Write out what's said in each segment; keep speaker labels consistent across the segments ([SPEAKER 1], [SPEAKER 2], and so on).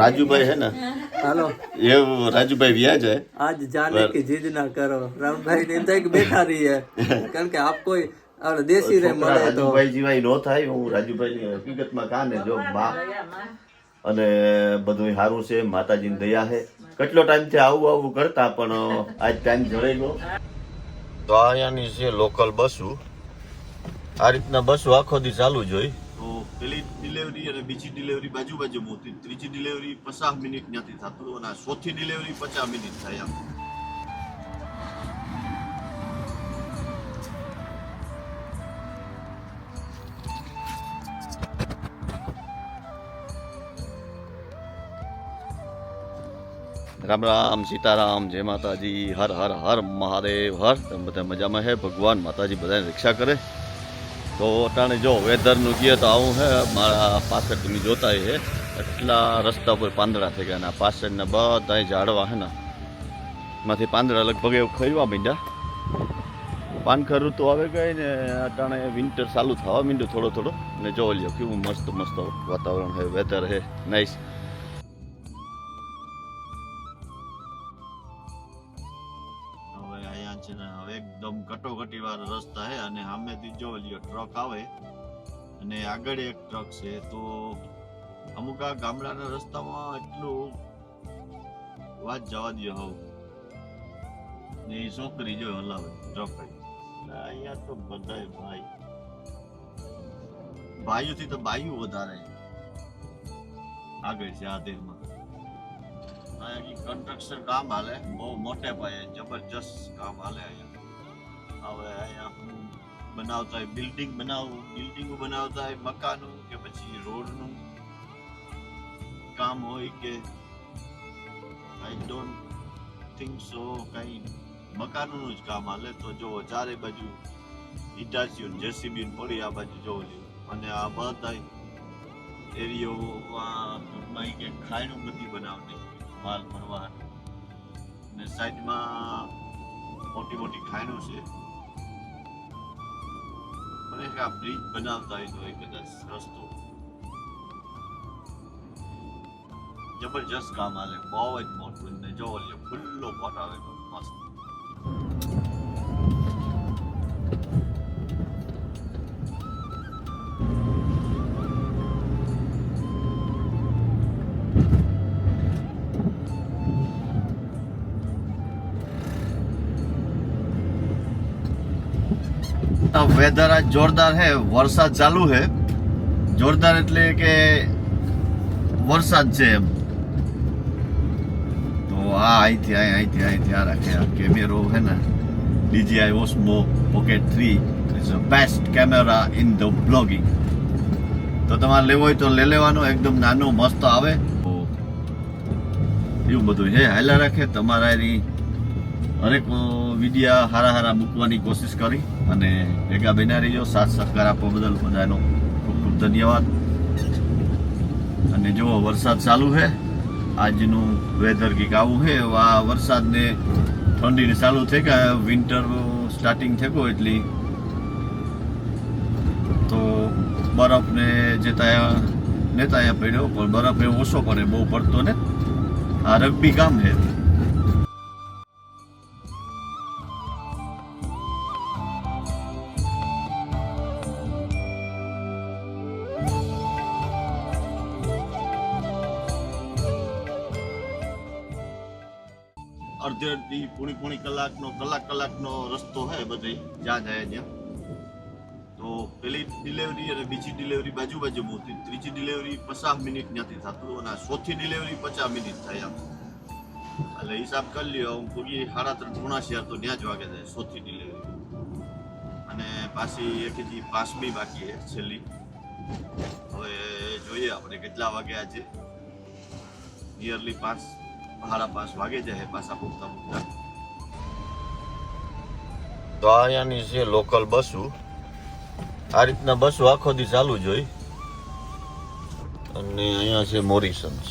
[SPEAKER 1] રાજુભાઈ હે ને?
[SPEAKER 2] હાલો.
[SPEAKER 1] એવું રાજુભાઈ વ્યાજ હે
[SPEAKER 2] આજ જાને કે જીદ ના કરો. રામભાઈ ને થાય કે બેઠા રહીએ. કારણ કે આપ કોઈ અને દેશી રે મળે તો.
[SPEAKER 1] રાજુભાઈ જીવાય નો થાય. હું રાજુભાઈ ની હકીકતમાં કાને જો બા અને બધું સારું છે. માતાજી ની દયા છે. કેટલો ટાઈમથી આવું આવું કરતા પણ આજ ટાઈમ જળાઈ ગયો તો અહીંયાની છે લોકલ બસો. આ રીતના બસો આખો દી ચાલુ જોઈ તો પેલી ડિલિવરી અને બીજી ડિલિવરી બાજુ બાજુ મોતી ત્રીજી ડિલિવરી પચાસ મિનિટ ત્યાંથી થતું અને ચોથી ડિલિવરી પચાસ મિનિટ થાય આમ રામ રામ, સીતારામ, જય માતાજી, હર હર હર મહાદેવ, હર. તમે બધા મજામાં હે? ભગવાન માતાજી બધાને રક્ષા કરે. તો અટાણે જો વેધરનું કહે તો આવું હે, મારા પાછળ તમે જોતા હે, એટલા રસ્તા પર પાંદડા થઈ ગયા અને પાછળના બધા ઝાડવા હે ને માંથી પાંદડા લગભગ એવું ખરવા માંડ્યા. પાનખર ઋતુ આવે ગઈ ને, અટાણે વિન્ટર ચાલુ થવા માંડ્યું થોડો થોડો. ને જો લ્યો, કેવું મસ્ત મસ્ત વાતાવરણ હે વેધર હે નાઈસ ટ્રક આવે અને આગળ એક ટ્રક છે, તો અમુક આ ગામડાના રસ્તામાં એટલું વાત જવા દે હોવ. ને એ છોકરી જો હલાવે ટ્રક અહીંયા તો બધાય ભાઈ. ભાઈઓથી તો બાયું વધારે. આગળ છે આ અહીંયા કન્સ્ટ્રક્શન કામ હાલે, બહુ મોટે પાયે જબરજસ્ત કામ હાલે અહીંયા. હવે અહીંયા બનાવતા હોય બિલ્ડિંગ બનાવવું બિલ્ડિંગો બનાવતા હોય, મકાનો કે પછી રોડનું કામ હોય કે આઈ ડોન્ટ થિંક સો કઈ મકાનોનું જ કામ હાલે. તો જો ચારે બાજુ ઇટાચીઓ જેસીબી પડી આ બાજુ જોવો જોઈએ અને આ બધા એરિયો ટૂંકમાં કે ખાયણું બધી બનાવતી માલ ભરવા અને સાઈડમાં મોટી મોટી ખાયણું છે. એક આ બ્રિજ બનાવતા હોય તો એ કદાચ રસ્તો જબરજસ્ત કામ હાલે બહુ જ મોટું. ને જો લ્યો, ખુલ્લો પોટ આવે મસ્ત. વેધર આજ જોરદાર હે, વરસાદ ચાલુ હે. જોરદાર એટલે કે વરસાદ છે એમ. તો આ અહીંથી અહીં અહીંથી અહીંથી, આ રાખે, આ કેમેરો હે ને. DJI Osmo Pocket 3 is a best camera in the blogging તો તમારે લેવો હોય તો લઈ લેવાનો, એકદમ નાનું, મસ્ત આવે. એવું બધું છે હાલા રાખે તમારા એની હરેક વિડિયા હારા હારા મૂકવાની કોશિશ કરી અને ભેગા બન્યા રહીજો. સાથ સહકાર આપવા બદલ બધાનો ખૂબ ખૂબ ધન્યવાદ. અને જુઓ, વરસાદ ચાલુ છે. આજનું વેધર કંઈક આવું છે. આ વરસાદને ઠંડીને ચાલુ થઈ ગયા. વિન્ટર સ્ટાર્ટિંગ થયો એટલી. તો બરફને જે ત્યાં ને પડ્યો, પણ બરફ એ ઓછો પડે, બહુ પડતો ને. આ રગબી કામ છે. અડધી અડધી, પૂણી પૂણી કલાકનો, કલાક કલાકનો રસ્તો હે બધી, જ્યાં જાય ત્યાં. તો પેલી ડિલિવરી અને બીજી ડિલિવરી બાજુ બાજુ મોતી ત્રીજી ડિલિવરી પચાસ મિનિટ ત્યાંથી થતું અને ચોથી ડિલિવરી પચાસ મિનિટ થાય આમ. એટલે હિસાબ કરી લ્યો, હું પૂરી સાડા ત્રણ પૂણા તો ત્યાં જ વાગે જાય, ચોથી ડિલિવરી અને પાછી એક હજી પાંચમી બાકી છે છેલ્લી. હવે જોઈએ આપણે કેટલા વાગે આજે નિયરલી પાંચ તો અહીંયાની છે લોકલ બસો આ રીતના બસો આખો દી ચાલુ જ હોય. અને અહીંયા છે મોરિસન્સ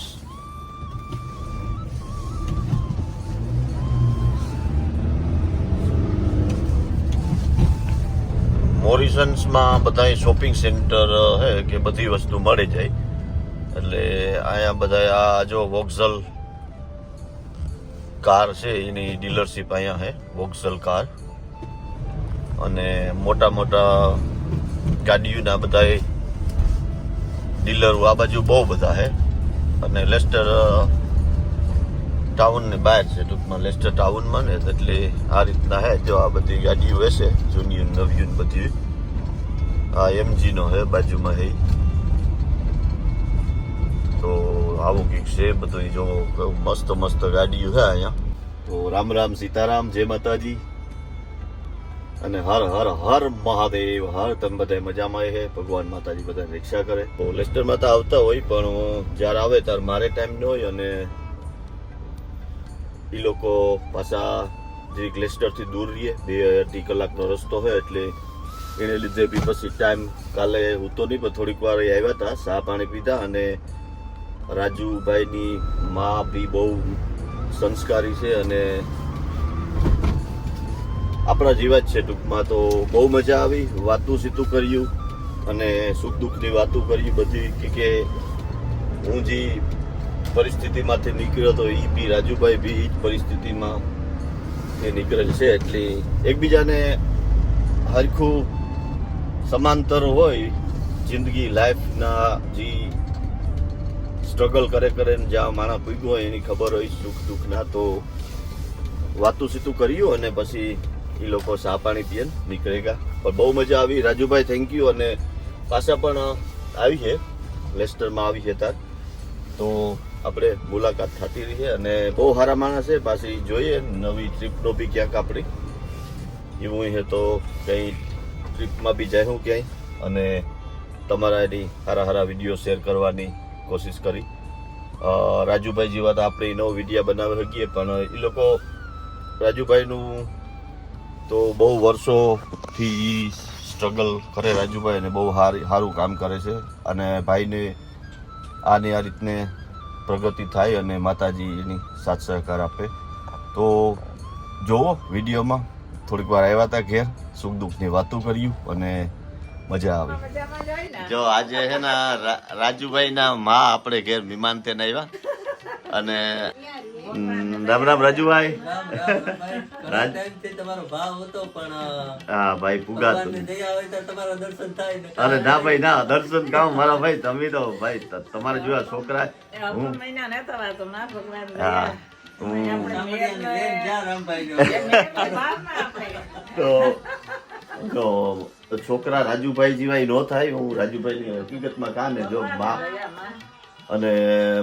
[SPEAKER 1] મોરિસન્સમાં બધા શોપિંગ સેન્ટર હે, કે બધી વસ્તુ મળી જાય. એટલે અહીંયા બધા આ જો વોક્ઝલ કાર છે, એની ડીલરશીપ અહીંયા છે વોક્સલ કાર અને મોટા મોટા ગાડીઓના બધા ડીલરો આ બાજુ બહુ બધા છે અને લેસ્ટર ટાઉનની બહાર છે, ટૂંકમાં લેસ્ટર ટાઉનમાં ને, એટલે આ રીતના હે, જો આ બધી ગાડીઓ હશે, જૂની નવી બધી. આ એમજીનો છે બાજુમાં હે. આવું કંઈક છે બધું જો મસ્ત મસ્ત ગાડીઓ છે અહીંયા. તો રામ રામ સીતારામ, જય માતાજી. અને હર હર હર મહાદેવ, હર તમે બધા મજામાં છે ભગવાન માતાજી બધા રક્ષા કરે. તો લેસ્ટર માતા આવતા હોય, પણ જ્યારે આવે ત્યારે મારે ટાઈમ ન હોય અને એ લોકો પાછા જે લેસ્ટરથી દૂર રહીએ. બે અઢી કલાકનો રસ્તો હોય એટલે એને લીધે બી પછી ટાઈમ કાલે હું તો નહીં, પણ થોડીક વાર આવ્યા હતા, ચા પાણી પીધા અને રાજુભાઈની મા બી બહુ સંસ્કારી છે અને આપણા જેવા જ છે ટૂંકમાં તો બહુ મજા આવી, વાતું સીતું કર્યું અને સુખ દુઃખની વાતો કરી બધી કે હું જે પરિસ્થિતિમાંથી નીકળ્યો તો એ બી રાજુભાઈ બી એ જ પરિસ્થિતિમાં એ નીકળેલ છે. એટલે એકબીજાને હરખું સમાંતર હોય જિંદગી, લાઈફના જે સ્ટ્રગલ કરે કરે ને જ્યાં માણસ ભૂગ્યું હોય એની ખબર હોય, સુખ દુઃખના તો વાતું સીતું કર્યું અને પછી એ લોકો સા પાણી પીએ ને નીકળે ગયા પણ બહુ મજા આવી. રાજુભાઈ થેન્ક યુ અને પાછા પણ આવી છે. લેસ્ટરમાં આવી છે તાર. તો આપણે મુલાકાત થતી રહી છે અને બહુ સારા માણસ છે. પાછી જોઈએ નવી ટ્રીપનો બી ક્યાંક આપણી. એવું છે તો કંઈ ટ્રીપમાં બી જાય હું ક્યાંય. અને તમારા એની સારા સારા વીડિયો શેર કરવાની કોશિશ કરી. રાજુભાઈ જેવા તો આપણે નવો વિડીયા બનાવી શકીએ, પણ એ લોકો રાજુભાઈનું તો બહુ વર્ષોથી સ્ટ્રગલ કરે રાજુભાઈ અને બહુ સારી સારું કામ કરે છે. અને ભાઈને આને આ રીતને પ્રગતિ થાય અને માતાજી એની સાથ સહકાર આપે. તો જુઓ વિડીયોમાં. થોડીક વાર આવ્યા હતા ઘેર સુખ દુઃખની વાતો કર્યું અને મજા આવી. જો આજે છે ને રાજુભાઈ ના માં આપણે ઘેર મહેમાન તેને આવ્યા. અને રામ રામ રાજુભાઈ. હા ભાઈ પુગા
[SPEAKER 2] ભગવાનની દયા હોય તો. તમારા દર્શન થાય ને
[SPEAKER 1] અરે ના ભાઈ ના દર્શન કામ મારા ભાઈ તમે તો ભાઈ ત- તમારે જોયા છોકરા. હું હા હું
[SPEAKER 2] રામભાઈનો.
[SPEAKER 1] તો તો છોકરા રાજુભાઈ જેવા ન થાય હું રાજુભાઈની હકીકતમાં કાને જો બા અને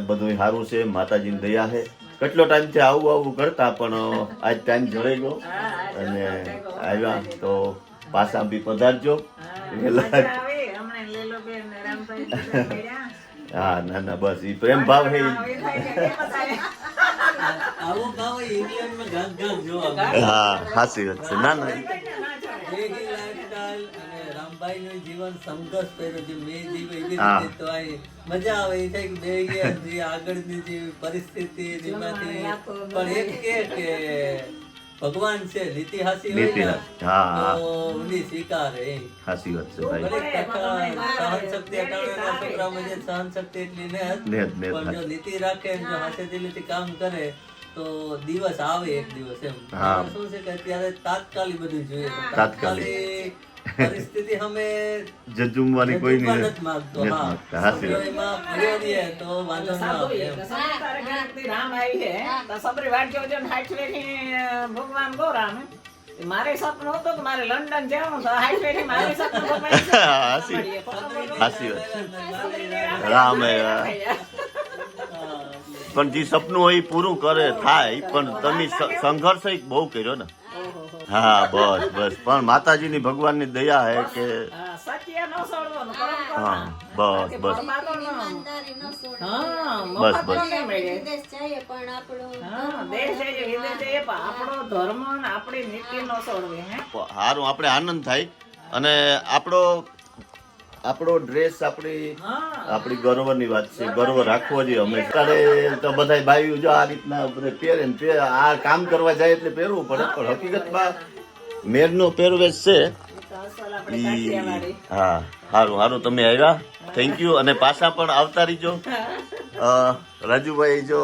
[SPEAKER 1] બધું સારું છે માતાજીની દયા છે. કેટલો ટાઈમથી આવું આવું કરતા પણ આજ ટાઈમ જણાઈ ગયો. અને આવ્યા તો પાછા બી પધારજો. હા ના ના બસ ઈ પ્રેમ ભાવ
[SPEAKER 2] મળે.
[SPEAKER 1] હા સાચી વાત છે. ના ના
[SPEAKER 2] વેગી lifestyle અને રામભાઈનું જીવન સંઘર્ષ કર્યો છે. મેં જીવ્યું એવી રીતે તો મજા આવે એ થાય બે જે આગળની જે પરિસ્થિતિ એમાંથી પણ એક કે કે ભગવાન છે નીતિ હોય
[SPEAKER 1] નીતિ
[SPEAKER 2] ને
[SPEAKER 1] હાસી. હા.
[SPEAKER 2] તો ઊંડી સ્વીકારે એમ.
[SPEAKER 1] વાત છે ભાઈ.
[SPEAKER 2] સહન શક્તિ જે સહન શક્તિ એટલી ને પણ જો. નીતિ રાખે જો હાથે દિલીથી કામ કરે તો દિવસ આવે એક દિવસ એમ. શું છે કે અત્યારે તાત્કાલિક બધું જોઈએ
[SPEAKER 1] તાત્કાલિક.
[SPEAKER 2] પરિસ્થિતિ અમે
[SPEAKER 1] જજુમવાની કોઈ નહીં
[SPEAKER 2] નથી માંગતો
[SPEAKER 1] નથી
[SPEAKER 2] હા.
[SPEAKER 1] માંગતા. હાચી
[SPEAKER 2] જો
[SPEAKER 1] વાત.
[SPEAKER 2] એમાં પડ્યો રહીએ તો વાંધો ના આવે એમ.
[SPEAKER 3] ભગવાન ગોરામ મારે સપનું હતું કે મારે લંડન જવાનું છે હાઈ પેઢી મારે સપનું.
[SPEAKER 1] હાસી હાસી રામ પણ જે સપનું હોય એ પૂરું કરે થાય પણ તમે સંઘર્ષ બહુ કર્યો ને. હા બસ બસ. પણ માતાજીની ભગવાનની દયા હે કે
[SPEAKER 3] હા,
[SPEAKER 1] બસ બસ. બસ, બસ. સારું આપણે આનંદ થાય. અને આપણો આપણો ડ્રેસ આપણી આપણી ગર્વની વાત છે ગર્વ રાખવો જોઈએ અમે. અત્યારે તો બધા ભાઈઓ જો આ રીતના પહેરે ને આ કામ કરવા જાય એટલે પહેરવું પડે. પણ હકીકતમાં મેરનો પહેરવેશ છે. હા. સારું સારું તમે આવ્યા. થેન્ક યુ અને પાછા પણ આવતા રહીજો. રાજુભાઈ જો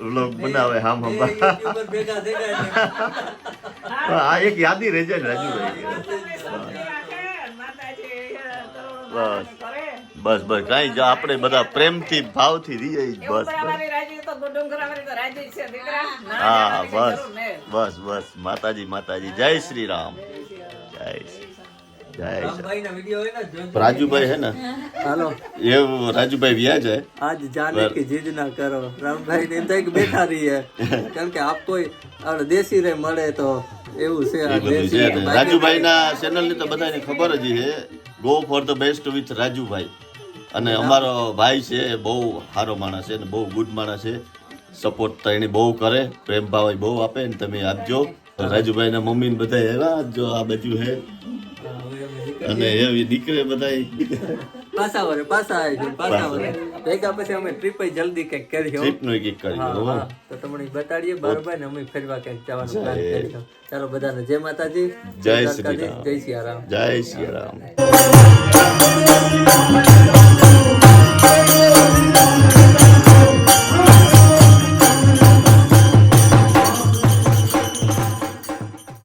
[SPEAKER 1] વ્લોગ બનાવે હામ
[SPEAKER 2] છે.
[SPEAKER 1] આ એક યાદી રહેજે ને રાજુભાઈ. બસ. બસ બસ. કાંઈ જો આપણે બધા પ્રેમથી ભાવથી રહીએ જ બસ. હા બસ. બસ બસ. માતાજી માતાજી. જય શ્રી રામ. જય શ્રી રાજુભાઈ હે ને?
[SPEAKER 2] હાલો.
[SPEAKER 1] એ રાજુભાઈ વ્યા હે
[SPEAKER 2] આજ જાને કે જીદ ના કરો. રામભાઈ ને એમ થાય કે બેઠા રહીએ. કારણ કે આપ કોઈ દેશી રે મળે તો એવું છે
[SPEAKER 1] રાજુભાઈ ના ચેનલની તો બધાને ખબર જ છે. Go for the best with Rajubhai. અને અમારો ભાઈ છે બહુ સારો માણસ છે ને બહુ ગુડ માણસ છે. સપોર્ટ તો એને બહુ કરે. પ્રેમ ભાવ બહુ આપે ને તમે આપજો. રાજુભાઈ ના મમ્મી ને બધા એવા જો આ બધું હે. અને એવી નીકળે બધા
[SPEAKER 2] પાછા વરે પાછા આવી ગયું પાછા વરે ભેગા પછી અમે ટ્રીપ જલ્દી કંઈક કરી
[SPEAKER 1] ટ્રીપ નો કંઈક કરી
[SPEAKER 2] તો તમને બતાડીએ બારબાઈ ને અમે ફેરવા કંઈક જવાનું પ્લાન કરી ચાલો બધાને જય માતાજી
[SPEAKER 1] જય શ્રી રામ.
[SPEAKER 2] જય શ્રી રામ.
[SPEAKER 1] જય શ્રી રામ.